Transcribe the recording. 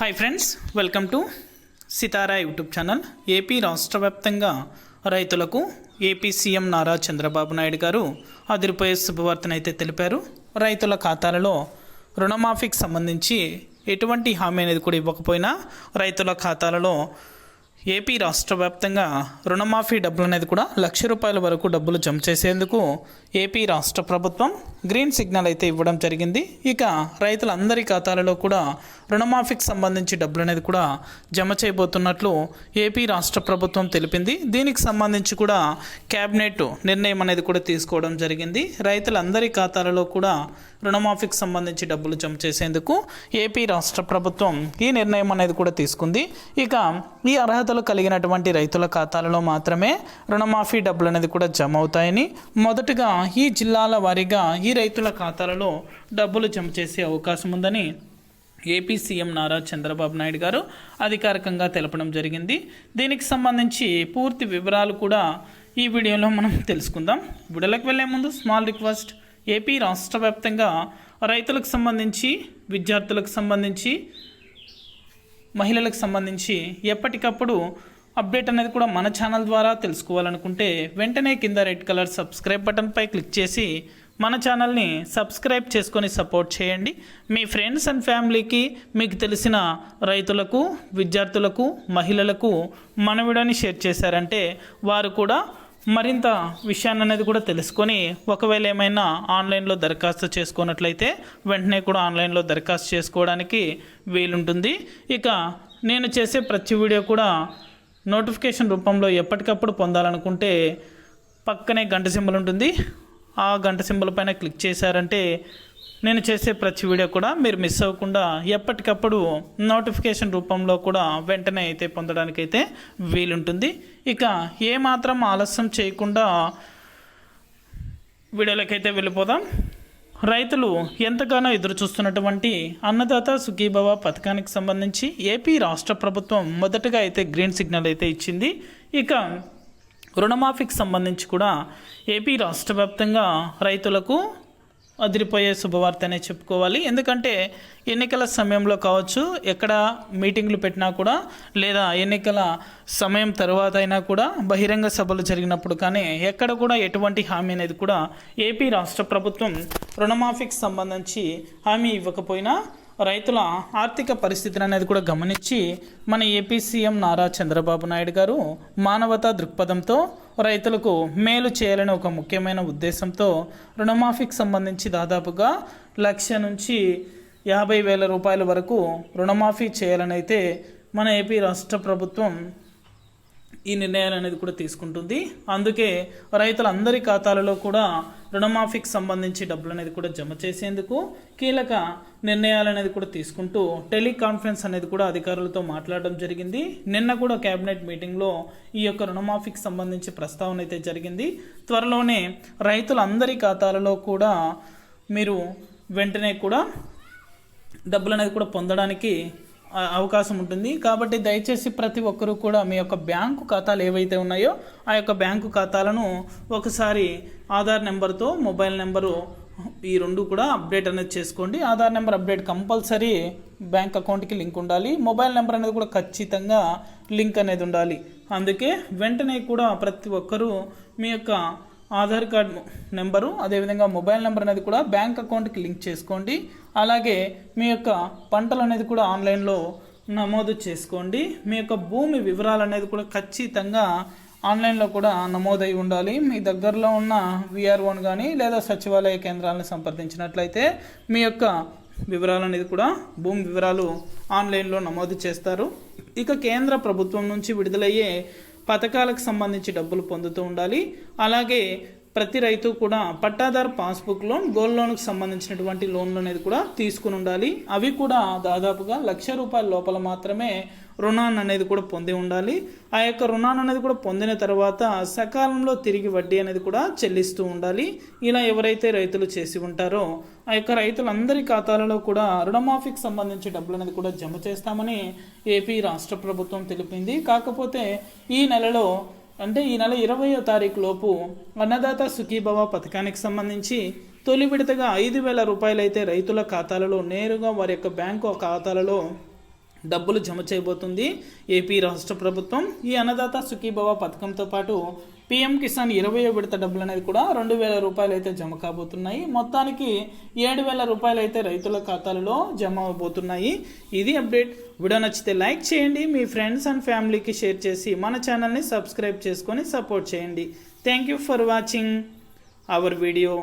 Hi friends welcome to Sitara YouTube channel AP రాష్ట్ర వ్యాప్తంగా రైతులకు ఏపీ సీఎం నారా చంద్రబాబు నాయుడు గారు అదిరిపోయే శుభవార్తనైతే తెలిపారు. రైతుల ఖాతాలలో రుణమాఫీకి సంబంధించి ఎటువంటి హామీ అనేది కూడా ఇవ్వకపోయినా రైతుల ఖాతాలలో ఏపీ రాష్ట్ర వ్యాప్తంగా రుణమాఫీ డబ్బులు అనేది కూడా లక్ష రూపాయల వరకు డబ్బులు జమ చేసేందుకు ఏపీ రాష్ట్ర ప్రభుత్వం గ్రీన్ సిగ్నల్ అయితే ఇవ్వడం జరిగింది. ఇక రైతులందరి ఖాతాలలో కూడా రుణమాఫీకి సంబంధించి డబ్బులు అనేది కూడా జమ చేయబోతున్నట్లు ఏపీ రాష్ట్ర ప్రభుత్వం తెలిపింది. దీనికి సంబంధించి కూడా క్యాబినెట్ నిర్ణయం అనేది కూడా తీసుకోవడం జరిగింది. రైతులందరి ఖాతాలలో కూడా రుణమాఫీకి సంబంధించి డబ్బులు జమ చేసేందుకు ఏపీ రాష్ట్ర ప్రభుత్వం ఈ నిర్ణయం అనేది కూడా తీసుకుంది. ఇక ఈ అర్హతలు కలిగినటువంటి రైతుల ఖాతాలలో మాత్రమే రుణమాఫీ డబ్బులు అనేది కూడా జమ అవుతాయని మొదటగా ఈ జిల్లాల వారీగా ఈ రైతుల ఖాతాలలో డబ్బులు జమ చేసే అవకాశం ఉందని ఏపీ సీఎం నారా చంద్రబాబు నాయుడు గారు అధికారికంగా తెలపడం జరిగింది. దీనికి సంబంధించి పూర్తి వివరాలు కూడా ఈ వీడియోలో మనం తెలుసుకుందాం. వీడియోలోకి వెళ్ళే ముందు స్మాల్ రిక్వెస్ట్ ఏపీ రాష్ట్ర వ్యాప్తంగా రైతులకు సంబంధించి విద్యార్థులకు సంబంధించి మహిళలకు సంబంధించి ఎప్పటికప్పుడు అప్డేట్ అనేది కూడా మన ఛానల్ ద్వారా తెలుసుకోవాలనుకుంటే వెంటనే కింద రెడ్ కలర్ సబ్స్క్రైబ్ బటన్పై క్లిక్ చేసి మన ఛానల్ని సబ్స్క్రైబ్ చేసుకొని సపోర్ట్ చేయండి. మీ ఫ్రెండ్స్ అండ్ ఫ్యామిలీకి మీకు తెలిసిన రైతులకు విద్యార్థులకు మహిళలకు మన వీడియోని షేర్ చేశారంటే వారు కూడా మరింత విషయాన్ని అనేది కూడా తెలుసుకొని ఒకవేళ ఏమైనా ఆన్లైన్లో దరఖాస్తు చేసుకున్నట్లయితే వెంటనే కూడా ఆన్లైన్లో దరఖాస్తు చేసుకోవడానికి వీలుంటుంది. ఇక నేను చేసే ప్రతి వీడియో కూడా నోటిఫికేషన్ రూపంలో ఎప్పటికప్పుడు పొందాలనుకుంటే పక్కనే గంట సింబల్ ఉంటుంది. ఆ గంట సింబల్ పైన క్లిక్ చేశారంటే నేను చేసే ప్రతి వీడియో కూడా మీరు మిస్ అవ్వకుండా ఎప్పటికప్పుడు నోటిఫికేషన్ రూపంలో కూడా వెంటనే అయితే పొందడానికైతే వీలుంటుంది. ఇక ఏమాత్రం ఆలస్యం చేయకుండా వీడియోలకైతే వెళ్ళిపోదాం. రైతులు ఎంతగానో ఎదురు చూస్తున్నటువంటి అన్నదాత సుఖీభవ పథకానికి సంబంధించి ఏపీ రాష్ట్ర ప్రభుత్వం మొదటగా అయితే గ్రీన్ సిగ్నల్ అయితే ఇచ్చింది. ఇక రుణమాఫీకి సంబంధించి కూడా ఏపీ రాష్ట్ర వ్యాప్తంగా రైతులకు అదిరిపోయే శుభవార్తనే చెప్పుకోవాలి. ఎందుకంటే ఎన్నికల సమయంలో కావచ్చు ఎక్కడ మీటింగ్లు పెట్టినా కూడా లేదా ఎన్నికల సమయం తర్వాత అయినా కూడా బహిరంగ సభలు జరిగినప్పుడు కానీ ఎక్కడ కూడా ఎటువంటి హామీ అనేది కూడా ఏపీ రాష్ట్ర ప్రభుత్వం రుణమాఫీకి సంబంధించి హామీ ఇవ్వకపోయినా రైతుల ఆర్థిక పరిస్థితిని అనేది కూడా గమనించి మన ఏపీ సీఎం నారా చంద్రబాబు నాయుడు గారు మానవతా దృక్పథంతో రైతులకు మేలు చేయాలని ఒక ముఖ్యమైన ఉద్దేశంతో రుణమాఫీకి సంబంధించి దాదాపుగా లక్ష నుంచి యాభై వేల రూపాయల వరకు రుణమాఫీ చేయాలని అయితే మన ఏపీ రాష్ట్ర ప్రభుత్వం ఈ నిర్ణయాలు అనేది కూడా తీసుకుంటుంది. అందుకే రైతులందరి ఖాతాలలో కూడా రుణమాఫీకి సంబంధించి డబ్బులు అనేది కూడా జమ చేసేందుకు కీలక నిర్ణయాలు అనేది కూడా తీసుకుంటూ టెలికాన్ఫరెన్స్ అనేది కూడా అధికారులతో మాట్లాడడం జరిగింది. నిన్న కూడా కేబినెట్ మీటింగ్లో ఈ యొక్క రుణమాఫీకి సంబంధించి ప్రస్తావన అయితే జరిగింది. త్వరలోనే రైతులందరి ఖాతాలలో కూడా మీరు వెంటనే కూడా డబ్బులు అనేది కూడా పొందడానికి అవకాశం ఉంటుంది. కాబట్టి దయచేసి ప్రతి ఒక్కరూ కూడా మీ యొక్క బ్యాంకు ఖాతాలు ఏవైతే ఉన్నాయో ఆ యొక్క బ్యాంకు ఖాతాలను ఒకసారి ఆధార్ నెంబర్తో మొబైల్ నెంబరు ఈ రెండు కూడా అప్డేట్ అనేది చేసుకోండి. Aadhaar number update compulsory bank అకౌంట్కి లింక్ ఉండాలి. మొబైల్ నెంబర్ అనేది కూడా ఖచ్చితంగా లింక్ అనేది ఉండాలి. అందుకే వెంటనే కూడా ప్రతి ఒక్కరూ మీ యొక్క ఆధార్ కార్డ్ నెంబరు అదేవిధంగా మొబైల్ నెంబర్ అనేది కూడా బ్యాంక్ అకౌంట్కి లింక్ చేసుకోండి. అలాగే మీ యొక్క పంటలు అనేది కూడా ఆన్లైన్లో నమోదు చేసుకోండి. మీ యొక్క భూమి వివరాలు అనేది కూడా ఖచ్చితంగా ఆన్లైన్లో కూడా నమోదై ఉండాలి. మీ దగ్గరలో ఉన్న విఆర్ఓన్ కానీ లేదా సచివాలయ కేంద్రాలను సంప్రదించినట్లయితే మీ యొక్క వివరాలు అనేది కూడా భూమి వివరాలు ఆన్లైన్లో నమోదు చేస్తారు. ఇక కేంద్ర ప్రభుత్వం నుంచి విడుదలయ్యే పథకాలకు సంబంధించి డబ్బులు పొందుతూ ఉండాలి. అలాగే ప్రతి రైతు కూడా పట్టాదారు పాస్బుక్ లోన్ గోల్డ్ లోన్కి సంబంధించినటువంటి లోన్లు అనేది కూడా తీసుకుని ఉండాలి. అవి కూడా దాదాపుగా లక్ష రూపాయల లోపల మాత్రమే రుణాన్ని అనేది కూడా పొంది ఉండాలి. ఆ యొక్క రుణాన్ని అనేది కూడా పొందిన తర్వాత సకాలంలో తిరిగి వడ్డీ అనేది కూడా చెల్లిస్తూ ఉండాలి. ఇలా ఎవరైతే రైతులు చేసి ఉంటారో ఆ యొక్క రైతులందరి ఖాతాలలో కూడా రుణమాఫీకి సంబంధించి డబ్బులు అనేది కూడా జమ చేస్తామని ఏపీ రాష్ట్ర ప్రభుత్వం తెలిపింది. కాకపోతే ఈ నెలలో అంటే ఈ నెల ఇరవయో తారీఖు లోపు అన్నదాత సుఖీభవ పథకానికి సంబంధించి తొలి విడతగా ఐదు వేల రూపాయలైతే రైతుల ఖాతాలలో నేరుగా వారి యొక్క బ్యాంకు ఖాతాలలో డబ్బులు జమ చేయబోతుంది. ఏపీ రాష్ట్ర ప్రభుత్వం ఈ అన్నదాత సుఖీభవ పథకంతో పాటు పీఎం కిసాన్ ఇరవై విడత డబ్బులు అనేది కూడా రెండు వేల రూపాయలు అయితే జమ కాబోతున్నాయి. మొత్తానికి ఏడు వేల రూపాయలు అయితే రైతుల ఖాతాలలో జమ అవబోతున్నాయి. ఇది అప్డేట్. వీడియో నచ్చితే లైక్ చేయండి. మీ ఫ్రెండ్స్ అండ్ ఫ్యామిలీకి షేర్ చేసి మన ఛానల్ని సబ్స్క్రైబ్ చేసుకొని సపోర్ట్ చేయండి. Thank you for watching our video.